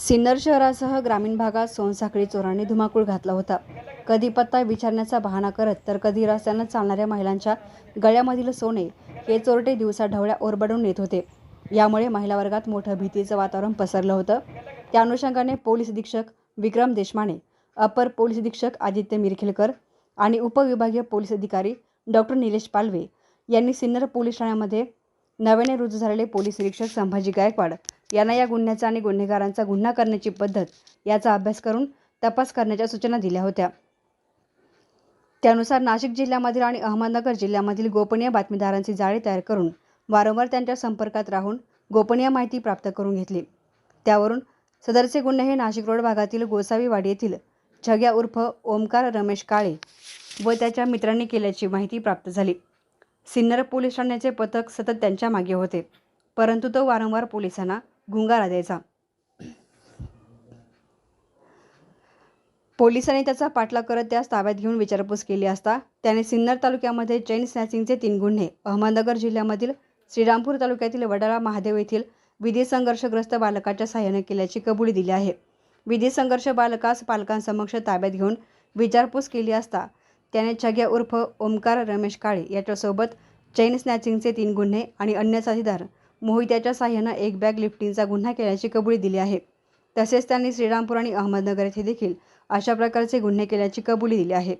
सिन्नर शहरासह ग्रामीण भागात सोनसाखळी चोरांनी धुमाकूळ घातला होता. कधी पत्ता विचारण्याचा बहाणा करत तर कधी रस्त्यानं चालणाऱ्या महिलांच्या गळ्यामधील सोने हे चोरटे दिवसा ढवळ्या ओरबडून नेत होते. यामुळे महिला वर्गात मोठं भीतीचं वातावरण पसरलं होतं. त्या अनुषंगाने पोलीस अधीक्षक विक्रम देशमाने अपर पोलीस अधीक्षक आदित्य मिरखेलकर आणि उपविभागीय पोलीस अधिकारी डॉक्टर निलेश पालवे यांनी सिन्नर पोलीस ठाण्यामध्ये नव्याने रुजू झालेले पोलीस निरीक्षक संभाजी गायकवाड यांना या गुन्ह्याचा आणि गुन्हेगारांचा गुन्हा करण्याची पद्धत याचा अभ्यास करून तपास करण्याच्या सूचना दिल्या होत्या. त्यानुसार नाशिक जिल्ह्यामधील आणि अहमदनगर जिल्ह्यामधील गोपनीय बातमीदारांची जाळे तयार करून वारंवार त्यांच्या संपर्कात राहून गोपनीय माहिती प्राप्त करून घेतली. त्यावरून सदरचे गुन्हे हे नाशिक रोड भागातील गोसावीवाडी येथील छग्या उर्फ ओमकार रमेश काळे व त्याच्या मित्रांनी केल्याची माहिती प्राप्त झाली. सिन्नर पोलीस ठाण्याचे पथक सतत त्यांच्या मागे होते परंतु तो वारंवार पोलिसांना गुंगारा द्यायचा. पोलिसांनी त्याचा पाठलाग करत त्यास ताब्यात घेऊन विचारपूस केली असता त्याने सिन्नर तालुक्यामध्ये चैन स्नॅचिंगचे तीन गुन्हे अहमदनगर जिल्ह्यामधील श्रीरामपूर तालुक्यातील वडाळा महादेव येथील विधी संघर्षग्रस्त बालकाच्या सहाय्याने केल्याची कबुली दिली आहे. विधी संघर्ष बालकास पालकांसमक्ष ताब्यात घेऊन विचारपूस केली असता त्याने छग्या उर्फ ओमकार रमेश काळे याच्यासोबत चैन स्नॅचिंगचे तीन गुन्हे आणि अन्य साथीदार मोहित्याच्या साह्यानं एक बॅग लिफ्टिंगचा गुन्हा केल्याची कबुली दिली आहे. तसेच त्यांनी श्रीरामपूर आणि अहमदनगर येथे देखील अशा प्रकारचे गुन्हे केल्याची कबुली दिली आहे.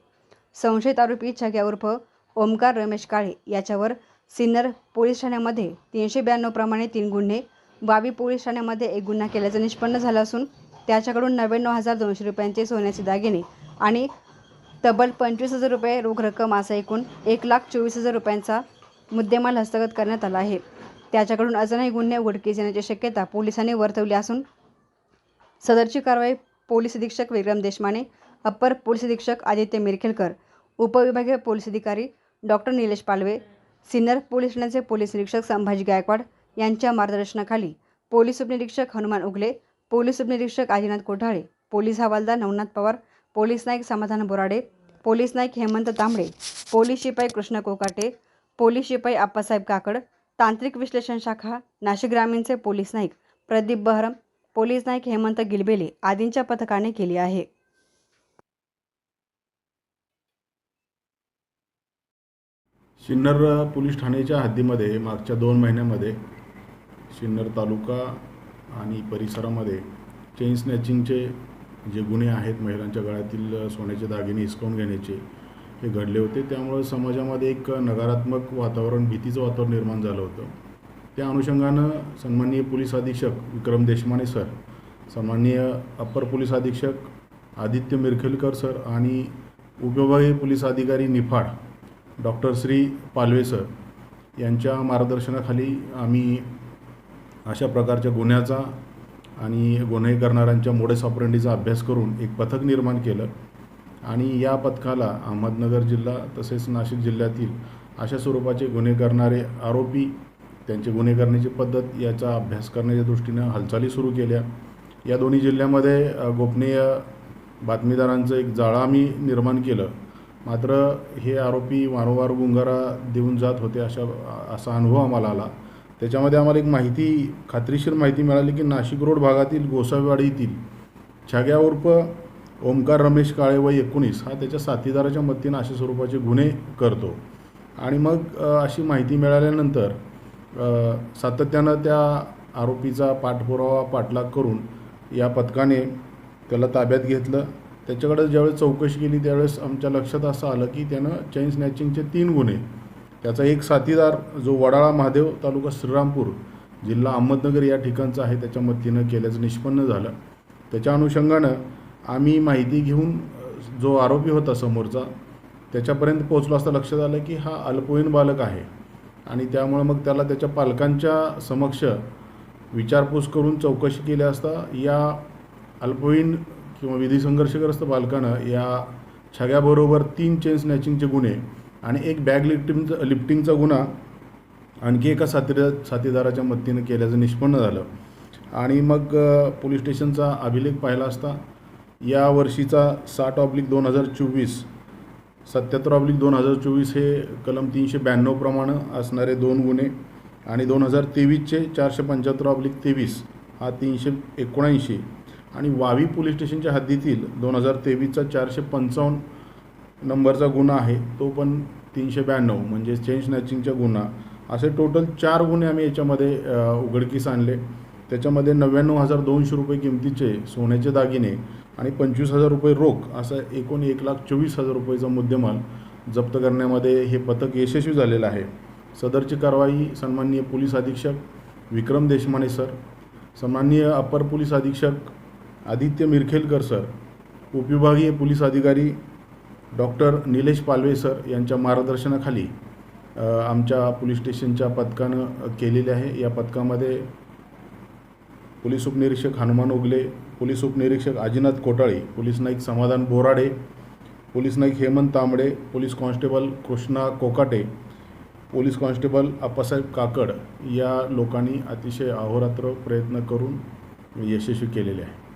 संशयित आरोपी छग्या उर्फ ओमकार रमेश काळे याच्यावर सिन्नर पोलीस ठाण्यामध्ये तीनशे ब्याण्णव प्रमाणे तीन गुन्हे वावी पोलीस ठाण्यामध्ये एक गुन्हा केल्याचं निष्पन्न झालं असून त्याच्याकडून नव्याण्णव हजार दोनशे रुपयांचे सोन्याचे दागिने आणि तब्बल पंचवीस हजार रुपये रोख रक्कम असा एकूण एक लाख चोवीस हजार रुपयांचा मुद्देमाल हस्तगत करण्यात आला आहे. त्याच्याकडून अजूनही गुन्हे उघडकीस येण्याची शक्यता पोलिसांनी वर्तवली असून सदरची कारवाई पोलीस अधीक्षक विक्रम देशमाने अप्पर पोलीस अधीक्षक आदित्य मिरखेलकर उपविभागीय पोलीस अधिकारी डॉक्टर निलेश पालवे सिन्नर पोलीस ठाण्याचे पोलीस निरीक्षक संभाजी गायकवाड यांच्या मार्गदर्शनाखाली पोलीस उपनिरीक्षक हनुमान उगले पोलीस उपनिरीक्षक आदिनाथ कोठाळे पोलीस हवालदार नवनाथ पवार पोलीस नाईक समाधान बोराडे पोलीस नाईक हेमंत तांबडे पोलीस शिपाई कृष्ण कोकाटे पोलीस शिपाई आप्पासाहेब काकड तांत्रिक विश्लेषण शाखा नाशिक ग्रामीणचे पोलीस नाईक प्रदीप बहरम पोलीस नाईक हेमंत गिलबेले आदींच्या पथकाने केली आहे. सिन्नर पोलीस ठाण्याच्या हद्दीमध्ये मागच्या दोन महिन्यामध्ये सिन्नर तालुका आणि परिसरामध्ये चेन स्नॅचिंगचे जे गुन्हे आहेत महिलांच्या गळ्यातील सोन्याचे दागिने हिसकावून घेण्याचे हे घडले होते. त्यामुळे समाजामध्ये एक नकारात्मक वातावरण भीतीचं वातावरण निर्माण झालं होतं. त्या अनुषंगानं सन्माननीय पोलीस अधीक्षक विक्रम देशमाने सर सन्माननीय अप्पर पोलीस अधीक्षक आदित्य मिरखेलकर सर आणि उपविभागीय पोलीस अधिकारी निफाड डॉक्टर श्री पालवे सर यांच्या मार्गदर्शनाखाली आम्ही अशा प्रकारच्या गुन्ह्याचा आणि गुन्हे करणाऱ्यांच्या मोडेस ऑपरेंडीचा अभ्यास करून एक पथक निर्माण केलं. आणि या पथकाला अहमदनगर जिल्हा तसेच नाशिक जिल्ह्यातील अशा स्वरूपाचे गुन्हे करणारे आरोपी त्यांचे गुन्हे करण्याची पद्धत याचा अभ्यास करण्याच्या दृष्टीनं हालचाली सुरू केल्या. या दोन्ही जिल्ह्यामध्ये गोपनीय बातमीदारांचं एक जाळं आम्ही निर्माण केलं. मात्र हे आरोपी वारंवार गुंगारा देऊन जात होते अशा असा अनुभव आम्हाला आला. त्याच्यामध्ये आम्हाला एक माहिती खात्रीशीर माहिती मिळाली की नाशिक रोड भागातील गोसावीवाडी येथील छाग्या उर्फ ओमकार रमेश काळे वय एकोणीस हा त्याच्या साथीदाराच्या मदतीनं अशा स्वरूपाचे गुन्हे करतो. आणि मग अशी माहिती मिळाल्यानंतर सातत्यानं त्या आरोपीचा पाठपुरावा पाठलाग करून या पथकाने त्याला ताब्यात घेतलं. त्याच्याकडे ज्यावेळेस चौकशी केली त्यावेळेस आमच्या लक्षात असं आलं की त्यानं चैन स्नॅचिंगचे तीन गुन्हे त्याचा एक साथीदार जो वडाळा महादेव तालुका श्रीरामपूर जिल्हा अहमदनगर या ठिकाणचा आहे त्याच्या मदतीनं केल्याचं निष्पन्न झालं. त्याच्या अनुषंगानं आम्ही माहिती घेऊन जो आरोपी होता समोरचा त्याच्यापर्यंत पोहोचलो असता लक्षात आलं की हा अल्पवयीन बालक आहे. आणि त्यामुळं मग त्याला त्याच्या पालकांच्या समक्ष विचारपूस करून चौकशी केली असता या अल्पवयीन किंवा विधी संघर्षग्रस्त बालकानं या छग्याबरोबर तीन चेन स्नॅचिंगचे गुन्हे आणि एक बॅग लिफ्टिंगचा लिफ्टिंगचा गुन्हा आणखी एका साथीदार साथीदाराच्या मदतीनं केल्याचं निष्पन्न झालं. आणि मग पोलीस स्टेशनचा अभिलेख पाहिला असता या वर्षीचा साठ ऑब्लिक दोन हजार चोवीस सत्याहत्तर ऑब्लिक दोन हजार चोवीस हे कलम तीनशे ब्याण्णव प्रमाणे असणारे दोन गुन्हे आणि दोन हजार तेवीसचे चारशे पंच्याहत्तर ऑब्लिक तेवीस हा तीनशे एकोणऐंशी. आणि वावी पोलीस स्टेशनच्या हद्दीतील दोन हजार तेवीसचा चारशे पंचावन्न नंबरचा गुन्हा आहे तो पण तीनशे ब्याण्णव म्हणजे चेन स्नॅचिंगचा गुन्हा. असे टोटल चार गुन्हे आम्ही याच्यामध्ये उघडकीस आणले. त्याच्यामध्ये नव्याण्णव हजार दोनशे रुपये किमतीचे सोन्याचे दागिने आणि पंचवीस हजार रुपये रोख असं एकूण एक लाख चोवीस हजार रुपयेचा मुद्देमाल जप्त करण्यामध्ये हे पथक यशस्वी झालेलं आहे. सदरची कारवाई सन्माननीय पोलीस अधीक्षक विक्रम देशमाने सर सन्माननीय अपर पोलीस अधीक्षक आदित्य मिरखेलकर सर उपविभागीय पोलीस अधिकारी डॉक्टर निलेश पालवे सर यांच्या मार्गदर्शनाखाली आमच्या पोलीस स्टेशनच्या पथकानं केलेले आहे. या पथकामध्ये पोलीस उपनिरीक्षक हनुमान उगले पोलीस उपनिरीक्षक आजीनाथ कोटाळे पोलीस नाईक समाधान Borade police Naik Hemant Tambde police constable Krishna Kokate police constable Appasaheb Kakad या लोकांनी अतिशय अहोरात्र प्रयत्न करून यशस्वी केलेले आहे.